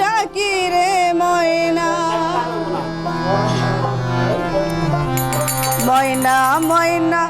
ডাকি রে ময়না। ময়না ময়না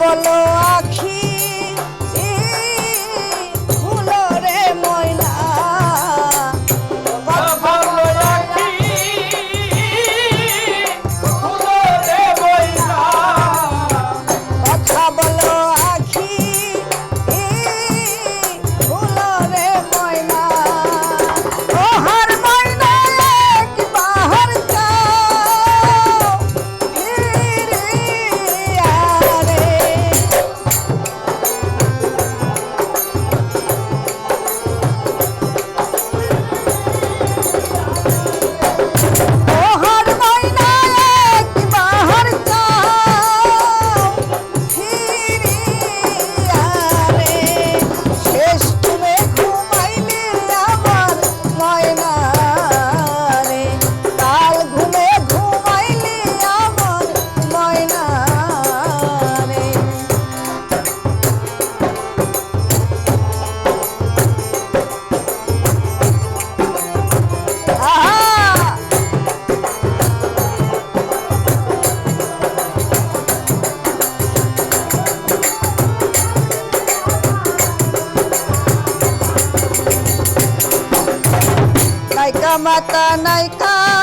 বলো। たまたないか